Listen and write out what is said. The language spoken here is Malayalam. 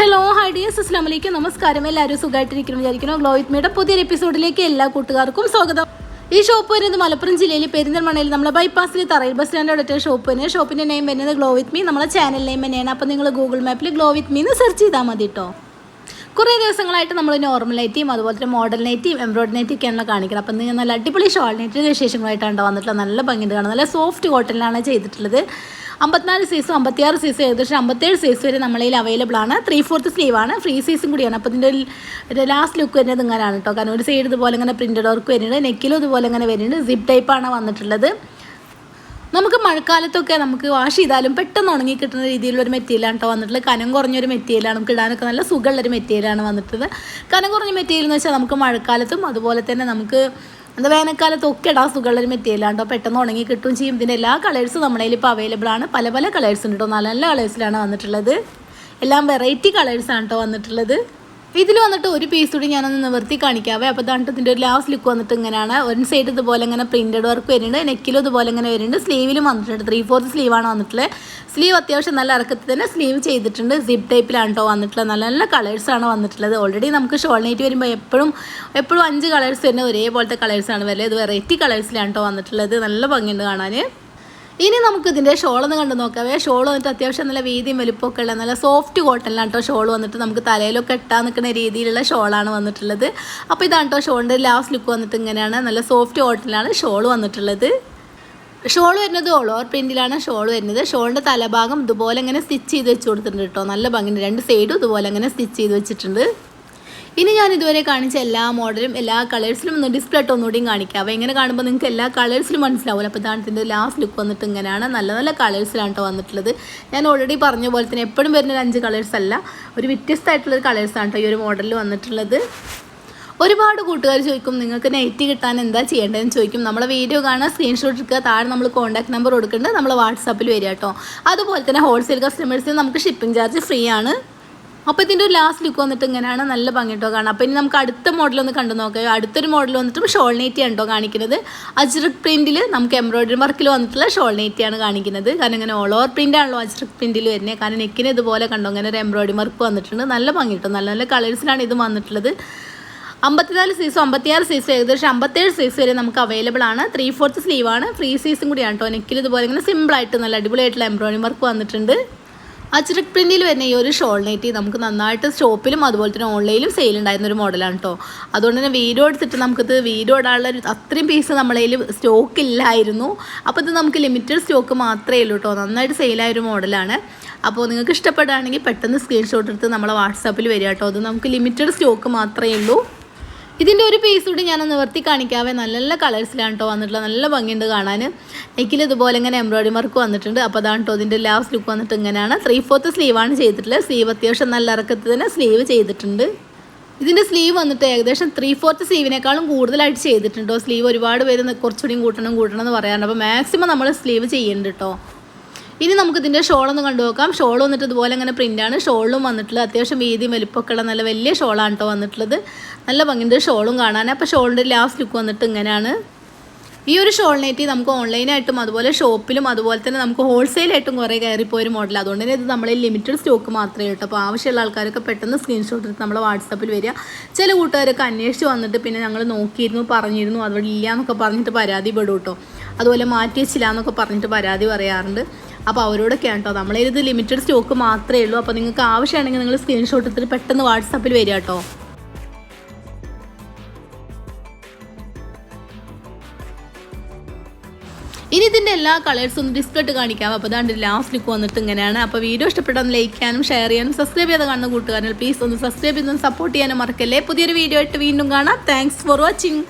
ഹലോ ഹായ് ഡിയേഴ്സ് അസ്ലാം വലൈക്കും നമസ്കാരം. എല്ലാവരും സുഖമായിട്ടിരിക്കുന്നു വിചാരിക്കുന്നു. ഗ്ലോ വിത്ത് മീയുടെ പുതിയൊരു എപ്പിസോഡിലേക്ക് എല്ലാ കൂട്ടുകാർക്കും സ്വാഗതം. ഈ ഷോപ്പ് വരുന്നത് മലപ്പുറം ജില്ലയിൽ പെരിന്തൽമണ്ണയിൽ നമ്മളെ ബൈപ്പാസിൽ തറയിൽ ബസ് സ്റ്റാൻഡ് അടുത്ത ഷോപ്പ് തന്നെ ഷോപ്പിന്റെ നെയിം വരുന്നത് ഗ്ലോ വിത്ത് മീ നമ്മളെ ചാനൽ നെയിം തന്നെയാണ്. അപ്പോൾ നിങ്ങൾ ഗൂഗിൾ മാപ്പിൽ ഗ്ലോ വിത്ത് എന്ന് സെർച്ച് ചെയ്താൽ മതി കേട്ടോ കുറേ ദിവസങ്ങളായിട്ട് നമ്മൾ നോർമൽ നൈറ്റിയും അതുപോലെ തന്നെ മോഡൽ നൈറ്റിയും എംബ്രോയിഡറി നൈറ്റി കാണിക്കുന്നത് അപ്പം നിങ്ങൾ നല്ല അടിപൊളി ഷോൾ നൈറ്റിന്റെ വിശേഷങ്ങളായിട്ടാണ് വന്നിട്ടുള്ളത്. നല്ല ഭംഗിയുണ്ട് കാണുന്നത് നല്ല സോഫ്റ്റ് കോട്ടനിലാണ് ചെയ്തിട്ടുള്ളത്. അമ്പത്തിനാല് സൈസും അമ്പത്തിയാറ് സൈസും ഏകദേശം അമ്പത്തേഴ് സൈസ് വരെ നമ്മളതിൽ അവൈലബിൾ ആണ്. ത്രീ ഫോർത്ത് ആണ്. ഫ്രീ സൈസും കൂടിയാണ്. അപ്പോൾ ഇതിന്റെ ലാസ്റ്റ് ലുക്ക് വരുന്നത് ഇങ്ങനെയാണ് കേട്ടോ. കാരണം ഒരു സൈഡ് ഇതുപോലെ ഇങ്ങനെ പ്രിന്റഡ് വർക്ക് വരുന്നുണ്ട്. നെക്കിലും ഇതുപോലെ ഇങ്ങനെ വരുന്നുണ്ട്. സിപ്പ് ടൈപ്പാണ് വന്നിട്ടുള്ളത്. നമുക്ക് മഴക്കാലത്തൊക്കെ നമുക്ക് വാഷ് ചെയ്താലും പെട്ടെന്ന് ഉണങ്ങി കിട്ടുന്ന രീതിയിലുള്ള ഒരു മെറ്റീരിയലാണ് കേട്ടോ വന്നിട്ടുള്ളത്. കനം കുറഞ്ഞൊരു മെറ്റീരിയലാണ് നമുക്ക് ഇടാനൊക്കെ നല്ല സുഖമുള്ളൊരു മെറ്റീരിയലാണ് വന്നിട്ടുള്ളത്. കനം കുറഞ്ഞ മെറ്റീരിയൽ എന്ന് വെച്ചാൽ നമുക്ക് മഴക്കാലത്തും അതുപോലെ തന്നെ നമുക്ക് എന്താ വേനൽക്കാലത്തൊക്കെ ഇടാൻ സുഖമുള്ളൊരു മെറ്റീരിയലാണ് കേട്ടോ പെട്ടെന്ന് ഉണങ്ങി കിട്ടും ചെയ്യും. ഇതിന്റെ എല്ലാ കളേഴ്സും നമ്മുടെ കയ്യിൽ ഇപ്പോൾ അവൈലബിൾ ആണ്. പല പല കളേഴ്സ് ഉണ്ട് കേട്ടോ നല്ല നല്ല കളേഴ്സിലാണ് വന്നിട്ടുള്ളത്. എല്ലാം വെറൈറ്റി കളേഴ്സാണ് കേട്ടോ വന്നിട്ടുള്ളത്. ഇതിൽ വന്നിട്ട് ഒരു പീസ് കൂടി ഞാനൊന്ന് നിവർത്തി കാണിക്കാവേ. അപ്പോൾ ഇതാണ്ട് ഇതിന്റെ ഒരു ലാസ്റ്റ് ലുക്ക് വന്നിട്ട് ഇങ്ങനെയാണ്. ഒരു സൈഡ് ഇതുപോലെ ഇങ്ങനെ പ്രിന്റഡ് വർക്ക് വരുന്നുണ്ട്. നെക്കിലും ഇതുപോലെ ഇങ്ങനെ വരുന്നുണ്ട്. സ്ലീവിലും വന്നിട്ടുണ്ട്. ത്രീ ഫോർത്ത് സ്ലീവാണ് വന്നിട്ടുള്ളത്. സ്ലീവ് അത്യാവശ്യം നല്ല ഇറക്കത്തിൽ തന്നെ സ്ലീവ് ചെയ്തിട്ടുണ്ട്. സിപ്പ് ടൈപ്പിലാണ് കേട്ടോ വന്നിട്ടുള്ളത്. നല്ല നല്ല കളേഴ്സാണ് വന്നിട്ടുള്ളത്. ഓൾറെഡി നമുക്ക് ഷോൾ നൈറ്റ് വരുമ്പോൾ എപ്പോഴും എപ്പോഴും അഞ്ച് കളേഴ്സ് തന്നെ ഒരേപോലത്തെ കളേഴ്സാണ് വരുന്നത് ഇത് വെറൈറ്റി കളേഴ്സിലാണ് കേട്ടോ വന്നിട്ടുള്ളത്. നല്ല ഭംഗിയുണ്ട് കാണാൻ ഇനി നമുക്ക് ഇതിന്റെ ഒന്ന് കണ്ടു നോക്കാവേ ഷോൾ വന്നിട്ട് അത്യാവശ്യം നല്ല വീതിയും വലുപ്പമൊക്കെ ഉള്ള നല്ല സോഫ്റ്റ് കോട്ടനിലാണ് കേട്ടോ ഷോൾ വന്നിട്ട് നമുക്ക് തലയിലൊക്കെ ഇട്ടാൻ നിൽക്കുന്ന രീതിയിലുള്ള ഷോളാണ് വന്നിട്ടുള്ളത്. അപ്പോൾ ഇതാണ് കേട്ടോ ഷോളിന്റെ ലാസ്റ്റ് ലുക്ക് വന്നിട്ട് ഇങ്ങനെയാണ്. നല്ല സോഫ്റ്റ് കോട്ടനിലാണ് ഷോൾ വന്നിട്ടുള്ളത്. ഷോൾ വരുന്നത് ഓളോർ പ്രിന്റിലാണ് ഷോൾ വരുന്നത്. ഷോളിന്റെ തലഭാഗം ഇതുപോലെ ഇങ്ങനെ സ്റ്റിച്ച് ചെയ്ത് വെച്ച് കൊടുത്തിട്ടുണ്ട് കേട്ടോ നല്ല ഭംഗി രണ്ട് സൈഡും ഇതുപോലെ അങ്ങനെ സ്റ്റിച്ച് ചെയ്ത് വെച്ചിട്ടുണ്ട്. ഇനി ഞാൻ ഇതുവരെ കാണിച്ച എല്ലാ മോഡലും എല്ലാ കളേഴ്സിലും ഒന്ന് ഡിസ്പ്ലേ ആയിട്ട് ഒന്നുകൂടിയും കാണിക്കാം. അപ്പോൾ എങ്ങനെ കാണുമ്പോൾ നിങ്ങൾക്ക് എല്ലാ കളേഴ്സിലും മനസ്സിലാവില്ല അപ്പോൾ ഇതാണ് ഇതിന്റെ ലാസ്റ്റ് ലുക്ക് വന്നിട്ട് ഇങ്ങനെയാണ്. നല്ല നല്ല കളേഴ്സിലാണ് കേട്ടോ വന്നിട്ടുള്ളത്. ഞാൻ ഓൾറെഡി പറഞ്ഞ പോലെ തന്നെ എപ്പോഴും വരുന്ന ഒരു അഞ്ച് കളേഴ്സ് അല്ല. ഒരു വ്യത്യസ്തമായിട്ടുള്ളൊരു കളേഴ്സാണ് കേട്ടോ ഈ ഒരു മോഡലിൽ വന്നിട്ടുള്ളത്. ഒരുപാട് കൂട്ടുകാർ ചോദിക്കും നിങ്ങൾക്ക് നെറ്റ് കിട്ടാൻ എന്താ ചെയ്യേണ്ടതെന്ന്? ചോദിക്കും. നമ്മളെ വീഡിയോ കാണാൻ സ്ക്രീൻഷോട്ട് എടുക്കുക താഴെ നമ്മൾ കോൺടാക്ട് നമ്പർ കൊടുക്കേണ്ടത് നമ്മൾ വാട്സാപ്പിൽ വരിക കേട്ടോ. അതുപോലെ തന്നെ ഹോൾസെയിൽ കസ്റ്റമേഴ്സിന് നമുക്ക് ഷിപ്പിംഗ് ചാർജ് ഫ്രീ ആണ്. അപ്പോൾ ഇതിന്റെ ഒരു ലാസ്റ്റ് ലുക്ക് വന്നിട്ട് ഇങ്ങനെയാണ് നല്ല ഭംഗിട്ടോ കാണാം അപ്പോൾ ഇനി നമുക്ക് അടുത്ത മോഡൽ ഒന്ന് കണ്ടു നോക്കാം. അടുത്തൊരു മോഡൽ വന്നിട്ടും ഷോൾ നെറ്റിയാണ് കേട്ടോ കാണിക്കുന്നത്. അജ്രക് പ്രിന്റിൽ നമുക്ക് എംബ്രോയിഡറി വർക്കിൽ വന്നിട്ടുള്ള ഷോൾ നെറ്റിയാണ് കാണിക്കുന്നത്. കാരണം ഇങ്ങനെ ഓൾ ഓവർ പ്രിന്റ് ആണല്ലോ അജ്രക് പ്രിന്റിൽ വരുന്നത് കാരണം നെക്കിന് ഇതുപോലെ കണ്ടോ ഇങ്ങനെ ഒരു എംബ്രോയിഡറി വർക്ക് വന്നിട്ടുണ്ട്. നല്ല ഭംഗി കേട്ടോ നല്ല നല്ല കളേഴ്സിലാണ് ഇത് വന്നിട്ടുള്ളത്. അമ്പത്തിനാല് സൈസ് അമ്പത്തിയാറ് സൈസ് ഏകദേശം അമ്പത്തേഴ് സൈസ് വരെ നമുക്ക് അവൈലബിൾ ആണ്. ത്രീ ഫോർത്ത് സ്ലീവാണ് ആണ് ഫ്രീ സൈസും കൂടിയാണ് കേട്ടോ നെക്കിൽ ഇതുപോലെ ഇങ്ങനെ സിമ്പിളായിട്ട് നല്ല അടിപൊളിയായിട്ടുള്ള എംബ്രോയിഡറി വർക്ക് വന്നിട്ടുണ്ട്. അച്ചറക് പ്രിന്റിൽ വരുന്ന ഈ ഒരു ഷോൾ നൈറ്റി നമുക്ക് നന്നായിട്ട് ഷോപ്പിലും അതുപോലെ തന്നെ ഓൺലൈനിലും സെയിൽ ഉണ്ടായിരുന്ന ഒരു മോഡലാണ് കേട്ടോ അതുകൊണ്ട് തന്നെ വീഡിയോ എടുത്തിട്ട് നമുക്കിത് വീഡിയോ ഇടാനുള്ള ഒരു അത്രയും പീസ് നമ്മളതിൽ സ്റ്റോക്ക് ഇല്ലായിരുന്നു. അപ്പോൾ ഇത് നമുക്ക് ലിമിറ്റഡ് സ്റ്റോക്ക് മാത്രമേ ഉള്ളൂ കേട്ടോ നന്നായിട്ട് സെയിലായ ഒരു മോഡലാണ് അപ്പോൾ നിങ്ങൾക്ക് ഇഷ്ടപ്പെടുകയാണെങ്കിൽ പെട്ടെന്ന് സ്ക്രീൻഷോട്ട് എടുത്ത് നമ്മളെ വാട്സാപ്പിൽ വരിക കേട്ടോ അത് നമുക്ക് ലിമിറ്റഡ് സ്റ്റോക്ക് മാത്രമേ ഉള്ളൂ. ഇതിന്റെ ഒരു പീസ് കൂടി ഞാൻ നിവർത്തി കാണിക്കാവേ. നല്ല നല്ല കളേഴ്സിലാണ് കേട്ടോ വന്നിട്ടുള്ളത്. നല്ല ഭംഗിയുണ്ട് കാണാൻ നെക്കിൽ ഇതുപോലെ ഇങ്ങനെ എംബ്രോയിഡറി വർക്ക് വന്നിട്ടുണ്ട്. അപ്പോൾ അതാണ് കേട്ടോ ഇതിന്റെ ലാസ്റ്റ് ലുക്ക് വന്നിട്ട് ഇങ്ങനെയാണ്. ത്രീ ഫോർത്ത് സ്ലീവാണ് ചെയ്തിട്ടുള്ളത്. സ്ലീവ് അത്യാവശ്യം നല്ല ഇറക്കത്തിൽ തന്നെ സ്ലീവ് ചെയ്തിട്ടുണ്ട്. ഇതിന്റെ സ്ലീവ് വന്നിട്ട് ഏകദേശം ത്രീ ഫോർത്ത് സ്ലീവിനേക്കാളും കൂടുതലായിട്ട് ചെയ്തിട്ടുണ്ടോ സ്ലീവ് ഒരുപാട് പേര് കുറച്ചുകൂടി കൂട്ടണം കൂട്ടണം എന്ന് പറയാറുണ്ട്. അപ്പോൾ മാക്സിമം നമ്മൾ സ്ലീവ് ചെയ്യുന്നുണ്ട് കേട്ടോ ഇനി നമുക്ക് ഇതിന്റെ ഷോളൊന്ന് കണ്ടു നോക്കാം ഷോൾ വന്നിട്ട് ഇതുപോലെ അങ്ങനെ പ്രിന്റാണ് ഷോളും വന്നിട്ടുള്ളത് അത്യാവശ്യം വീതിയും വലിപ്പമൊക്കെയുള്ള നല്ല വലിയ ഷോളാണ് കേട്ടോ വന്നിട്ടുള്ളത്. നല്ല ഭംഗിയുണ്ട് ഷോളും കാണാൻ അപ്പോൾ ഷോളിന്റെ ലാസ്റ്റ് ലുക്ക് വന്നിട്ട് ഇങ്ങനെയാണ്. ഈ ഒരു ഷോൾ നമുക്ക് ഓൺലൈനായിട്ടും അതുപോലെ ഷോപ്പിലും അതുപോലെ തന്നെ നമുക്ക് ഹോൾസെയിലായിട്ടും കുറേ കയറിപ്പോയ ഒരു മോഡൽ അതുകൊണ്ട് തന്നെ ഇത് നമ്മളെ ലിമിറ്റഡ് സ്റ്റോക്ക് മാത്രമേ ഉള്ളൂ അപ്പോൾ ആവശ്യമുള്ള ആൾക്കാരൊക്കെ പെട്ടെന്ന് സ്ക്രീൻഷോട്ട് എടുത്ത് നമ്മൾ വാട്സപ്പിൽ വരിക. ചില കൂട്ടുകാരൊക്കെ അന്വേഷിച്ച് വന്നിട്ട് പിന്നെ ഞങ്ങൾ നോക്കിയിരുന്നു പറഞ്ഞിരുന്നു. അതുപോലെ ഇല്ല എന്നൊക്കെ പറഞ്ഞിട്ട് പരാതി പെടും കേട്ടോ അതുപോലെ മാറ്റി വെച്ചില്ല എന്നൊക്കെ പറഞ്ഞിട്ട് പരാതി പറയാറുണ്ട്. അപ്പോൾ അവരോടൊക്കെയാണ് കേട്ടോ നമ്മളെ ഇത് ലിമിറ്റഡ് സ്റ്റോക്ക് മാത്രമേ ഉള്ളൂ. അപ്പോൾ നിങ്ങൾക്ക് ആവശ്യമാണെങ്കിൽ നിങ്ങൾ സ്ക്രീൻഷോട്ട് എടുത്തിട്ട് പെട്ടെന്ന് വാട്സാപ്പിൽ വരിക കേട്ടോ ഇനി ഇതിന്റെ എല്ലാ കളേഴ്സും ഒന്ന് ഡിസ്പ്ലേ ഇട്ട് കാണിക്കാം. അപ്പോൾ അതാണ്ട് ലാസ്റ്റ് ലുക്ക് വന്നിട്ട് ഇങ്ങനെയാണ്. അപ്പോൾ വീഡിയോ ഇഷ്ടപ്പെട്ടാൽ ലൈക്ക് ചെയ്യാനും ഷെയർ ചെയ്യാനും സബ്സ്ക്രൈബ് ചെയ്ത് കാണുന്ന കൂട്ടുകാരൻ പ്ലീസ് ഒന്ന് സബ്സ്ക്രൈബ് ചെയ്തൊന്ന് സപ്പോർട്ട് ചെയ്യാനും മറക്കല്ലേ. പുതിയൊരു വീഡിയോ ആയിട്ട് വീണ്ടും കാണാം. Thanks for watching